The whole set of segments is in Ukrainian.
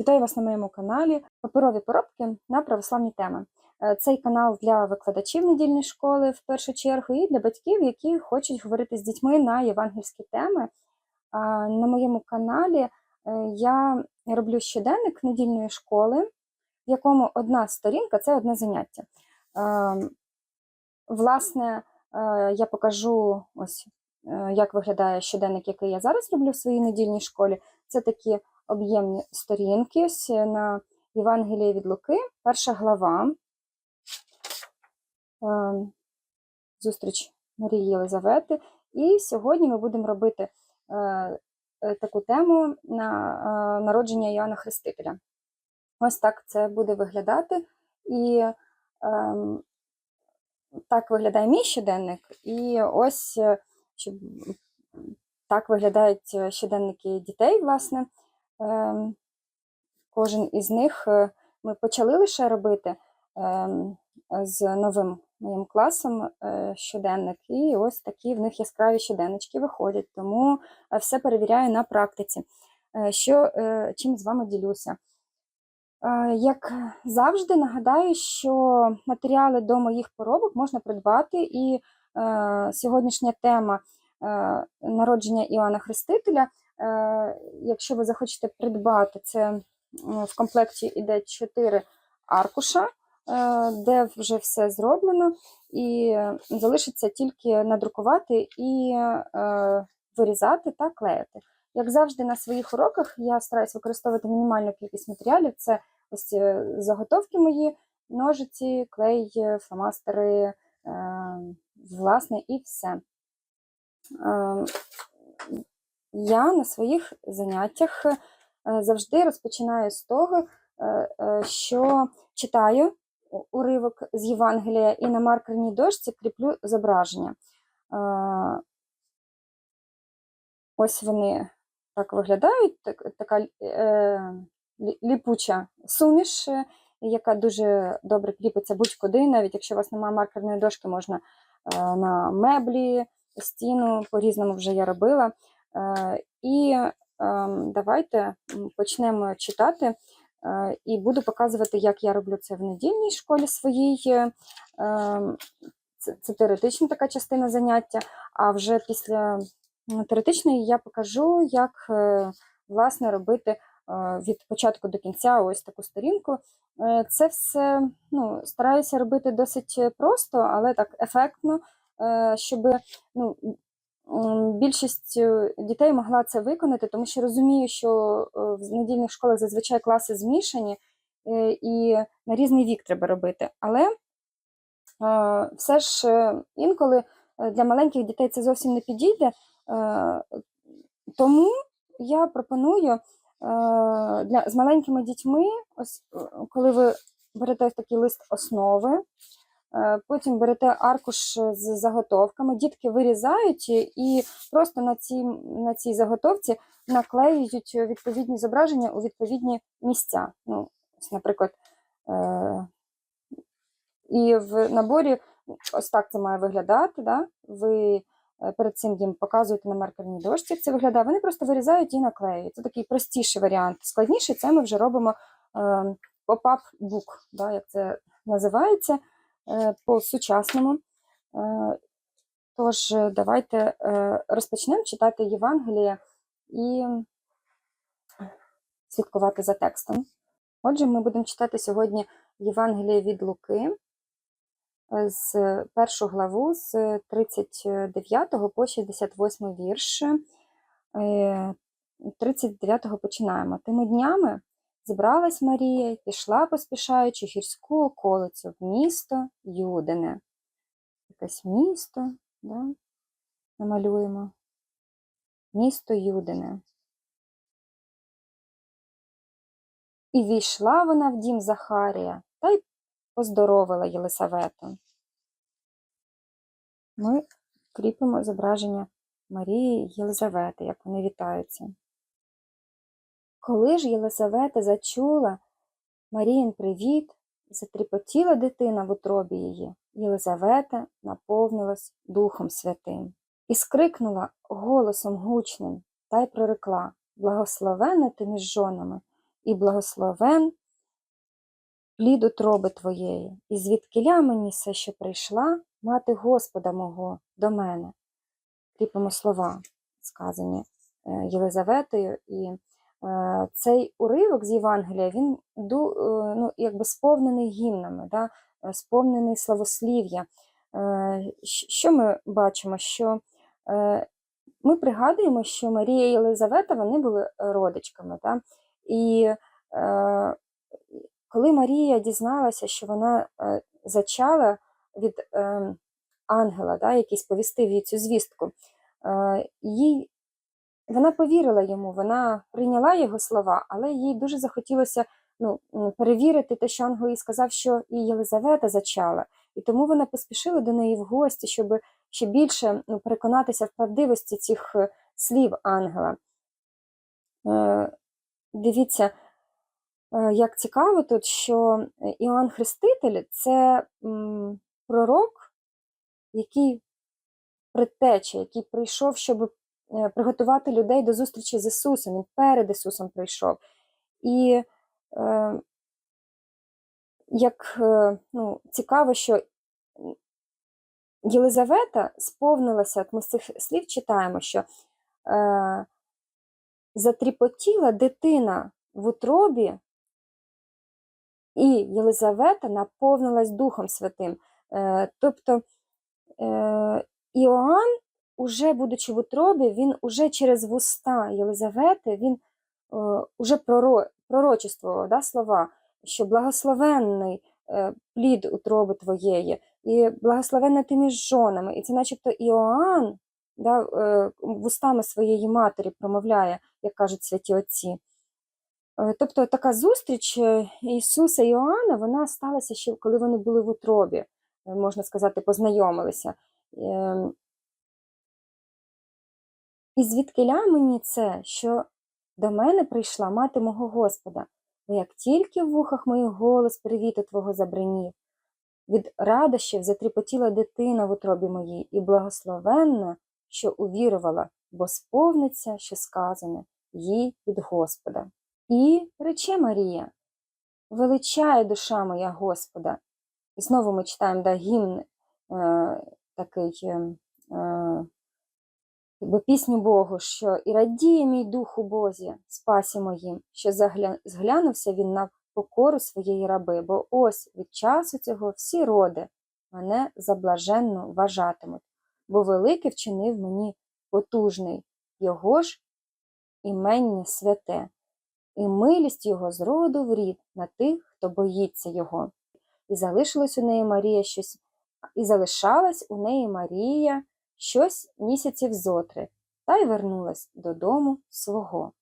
Вітаю вас на моєму каналі Паперові поробки на православні теми. Е, Цей канал для викладачів недільної школи в першу чергу, і для батьків, які хочуть говорити з дітьми на євангельські теми. На моєму каналі е, я роблю щоденник недільної школи, в якому одна сторінка це одне заняття. Е, Власне, я покажу ось як виглядає щоденник, який я зараз роблю в своїй недільній школі. Це такі об'ємні сторінки ось на Євангелії від Луки, перша глава. Е, Зустріч Марії Єлизавети. І сьогодні ми будемо робити е, е, таку тему на е, народження Іоанна Хрестителя. Ось так це буде виглядати. І ем, так виглядає мій щоденник, і ось е, так виглядають е, щоденники дітей, власне. Ем, Кожен із них е, ми почали лише робити ем, з новим моїм класом е, щоденник, і ось такі в них яскраві щоденнички виходять, тому е, все перевіряю на практиці. Що, чим з вами ділюся? Як завжди, нагадаю, що матеріали до моїх поробок можна придбати, і сьогоднішня тема народження Іоанна Хрестителя. Е, Якщо ви захочете придбати, це в комплекті йде 4 аркуша, е, де вже все зроблено, і залишиться тільки надрукувати і е, вирізати та клеїти. Як завжди, на своїх уроках я стараюся використовувати мінімальну кількість матеріалів. Це ось е, заготовки мої, ножиці, клей, е, фломастери, е, власне, і все. Я на своїх заняттях е, завжди розпочинаю з того, е, е, що читаю уривок з Євангелія і на маркерній дошці кріплю зображення. Ось вони так виглядають, так, така ліпуча суміш, яка дуже добре кріпиться будь-куди, навіть якщо у вас немає маркерної дошки, можна на меблі, стіну, по-різному вже я робила. І е, давайте почнемо читати. е, І буду показувати, як я роблю це в недільній школі своїй. Ем, Це, теоретична така частина заняття. А вже після теоретичної я покажу, як е, власне робити е, від початку до кінця ось таку сторінку. Е, Це все ну, стараюся робити досить просто, але так ефектно, щоб ну, більшість е, дітей могла це виконати, тому що розумію, що е, в недільних школах зазвичай класи змішані е, і на різний вік треба робити. Але все ж інколи для маленьких дітей це зовсім не підійде. Тому я пропоную для, з маленькими дітьми, ось коли ви берете такий лист основи, потім берете аркуш з заготовками, дітки вирізають і просто на цій, на цій заготовці наклеюють відповідні зображення у відповідні місця. Ну, ось, наприклад, е, і в наборі ось так це має виглядати. Да? Ви е, перед цим їм показуєте на маркерній дошці, як це виглядає. Вони просто вирізають і наклеюють. Це такий простіший варіант. Складніший це ми вже робимо е, pop-up book, да, як це називається е, по-сучасному. Е, Тож, е, давайте е, розпочнемо читати Євангеліє і слідкувати за текстом. Отже, ми будемо читати сьогодні Євангеліє від Луки е, з першу главу з 39 по 68 вірш. Е, 39-го починаємо. Тими днями зібралась Марія і пішла, поспішаючи гірську околицю в місто Юдине. Якесь місто, да? намалюємо. Місто Юдине. І війшла вона в дім Захарія та й поздоровила Єлисавету. Ми кріпимо зображення Марії і Єлизавети, як вони вітаються. Коли ж Єлисавета зачула Маріїн привіт, затріпотіла дитина в утробі її, Єлизавета наповнилась Духом Святим і скрикнула голосом гучним та й прорекла Благословена ти між жонами і благословен плід утроби твоєї, і звідкиля мені все, що прийшла, мати Господа мого до мене. Кріпимо слова, сказані е, Єлизаветою, цей уривок з Євангелія, він е, ну, якби сповнений гімнами, да? е, сповнений славослів'я. Е, Що ми бачимо? Що е, ми пригадуємо, що Марія і Єлизавета вони були родичками. Да? І е, коли Марія дізналася, що вона е, зачала від е, ангела, да, який сповістив їй цю звістку, е, їй, вона повірила йому, вона прийняла його слова, але їй дуже захотілося ну, перевірити те, що ангел їй сказав, що і Єлизавета зачала. І тому вона поспішила до неї в гості, щоб ще більше ну, переконатися в правдивості цих е, слів ангела. Е, Дивіться, е, як цікаво тут, що Іоанн Хреститель це м, пророк, який предтеча, який прийшов, щоб приготувати людей до зустрічі з Ісусом. Він перед Ісусом прийшов. І е, як е, ну, цікаво, що Єлизавета сповнилася, от ми з цих слів читаємо, що е, затріпотіла дитина в утробі, і Єлизавета наповнилась Духом Святим. Е, тобто е, Іоанн, уже будучи в утробі, він уже через вуста Єлизавети, він е, уже проро, да, слова, що благословенний е, плід утроби твоєї, і благословенна ти між жонами. І це начебто Іоанн да, е, вустами своєї матері промовляє, як кажуть святі отці. Е, Тобто така зустріч Ісуса і Іоанна, вона сталася ще коли вони були в утробі, можна сказати, познайомилися. Ем, І звідкиля мені це, що до мене прийшла мати мого Господа, бо як тільки в вухах моїх голос привіту Твого забринів, від радощів затріпотіла дитина в утробі моїй, і благословенна, що увірувала, бо сповниться, що сказане, їй від Господа. І рече Марія, величає душа моя Господа. І знову ми читаємо да, гімн е, такий, е, е, якби пісню Богу, що і радіє мій дух у Бозі, спасі моїм, що загля... зглянувся він на покору своєї раби, бо ось від часу цього всі роди мене за блаженну вважатимуть, бо велике вчинив мені потужний, його ж імення святе і милість його з роду в рід на тих, хто боїться його. І залишилось у неї Марія щось, і залишалась у неї Марія щось місяців зотри, та й вернулась додому свого.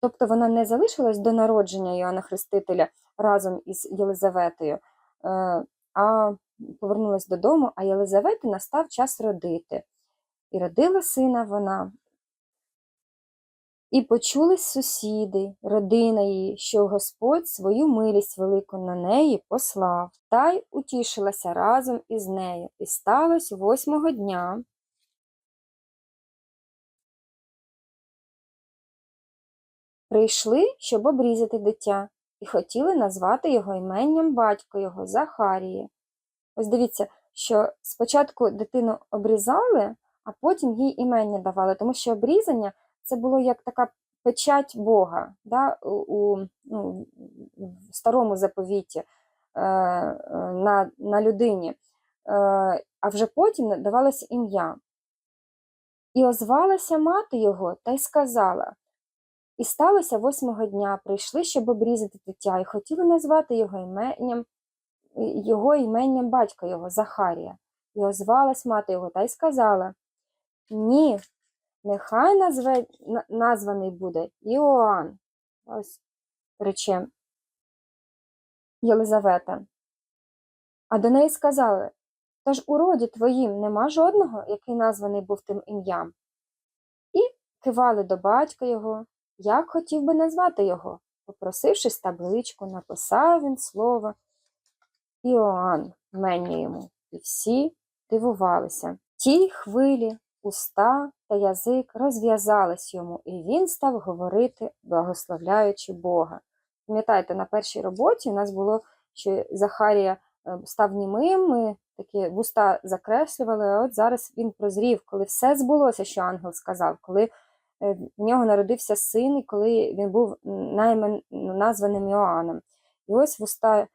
Тобто вона не залишилась до народження Йоанна Хрестителя разом із Єлизаветою, е, а повернулась додому, а Єлизавети настав час родити. І родила сина вона і почулись сусіди, родина її, що Господь свою милість велику на неї послав, та й утішилася разом із нею. І сталося восьмого дня. Прийшли, щоб обрізати дитя, і хотіли назвати його іменням батько його Захарії. Ось дивіться, що спочатку дитину обрізали, а потім їй імення давали, тому що обрізання це було як така печать Бога да, у, ну, в старому заповіті е, е, на, на людині, е, а вже потім давалося ім'я. І озвалася мати його та й сказала. І сталося восьмого дня, прийшли, щоб обрізати дитя, і хотіли назвати його іменням, його іменням батька його, Захарія. І озвалась мати його та й сказала: Ні, Нехай назве, названий буде Іоанн. Ось рече Єлизавета. А до неї сказали: Тож у роді твоїм нема жодного, який названий був тим ім'ям. І кивали до батька його, як хотів би назвати його. Попросившись табличку, написав він слово Іоанн мені йому, і всі дивувалися. Тій хвилі уста та язик розв'язались йому, і він став говорити, благословляючи Бога. Пам'ятаєте, на першій роботі у нас було, що Захарія е, став німим, ми такі вуста закреслювали, а от зараз він прозрів, коли все збулося, що ангел сказав, коли е, в нього народився син, і коли він був наймен, названим Іоанном. І ось вуста е,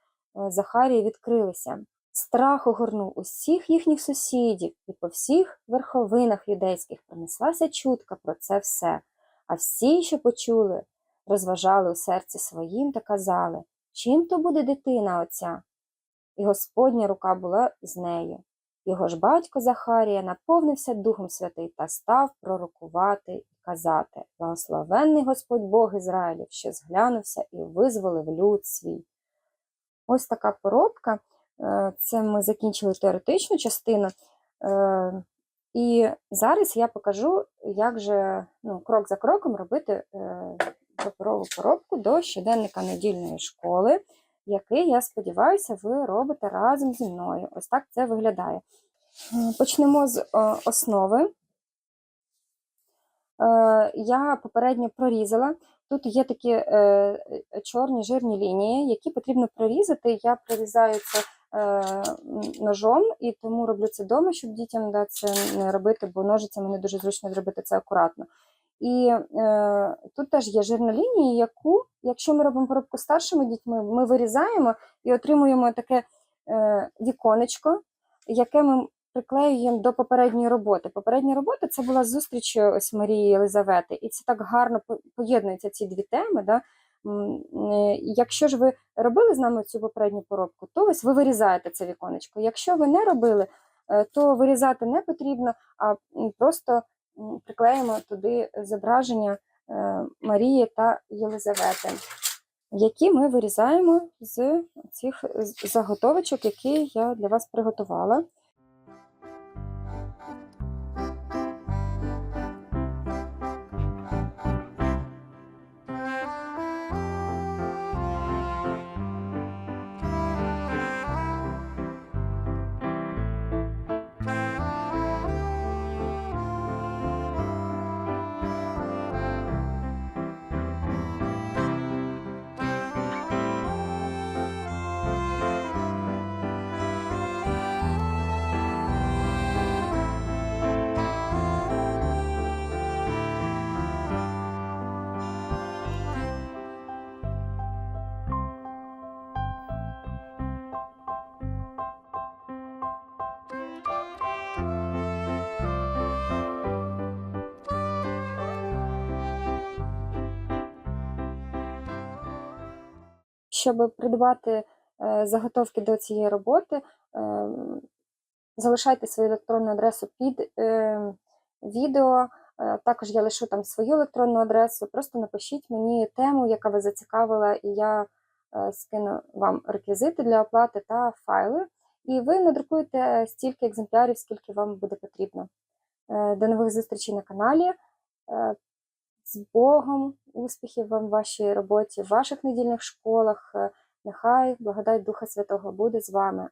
Захарії відкрилися. Страх огорнув усіх їхніх сусідів, і по всіх верховинах юдейських пронеслася чутка про це все. А всі, що почули, розважали у серці своїм та казали, чим то буде дитина оця? І Господня рука була з нею. Його ж батько Захарія наповнився Духом Святий та став пророкувати і казати Благословенний Господь Бог Ізраїлів, що зглянувся і визволив люд свій. Ось така поробка. Е, Це ми закінчили теоретичну частину. Е, І зараз я покажу, як же ну, крок за кроком робити е, паперову коробку до щоденника недільної школи, який, я сподіваюся, ви робите разом зі мною. Ось так це виглядає. Почнемо з основи. Я попередньо прорізала. Тут є такі чорні жирні лінії, які потрібно прорізати. Я прорізаю це ножом, і тому роблю це вдома, щоб дітям да, це не робити, бо ножицями не дуже зручно зробити це акуратно. І е, тут теж є жирна лінія, яку, якщо ми робимо поробку старшими дітьми, ми вирізаємо і отримуємо таке е, віконечко, яке ми приклеюємо до попередньої роботи. Попередня робота це була зустріч ось Марії Єлизавети, і це так гарно по- поєднуються ці дві теми. Да? Е, Якщо ж ви робили з нами цю попередню поробку, то ось ви вирізаєте це віконечко. Якщо ви не робили, е, то вирізати не потрібно, а просто приклеїмо туди зображення е, Марії та Єлизавети, які ми вирізаємо з цих заготовочок, які я для вас приготувала. Щоб придбати е, заготовки до цієї роботи, е, залишайте свою електронну адресу під е, відео. Також я лишу там свою електронну адресу. Просто напишіть мені тему, яка вас зацікавила, і я скину вам реквізити для оплати та файли. І ви надрукуєте стільки екземплярів, скільки вам буде потрібно. До нових зустрічей на каналі. З Богом, успіхів вам в вашій роботі, в ваших недільних школах. Е, Нехай благодать Духа Святого буде з вами.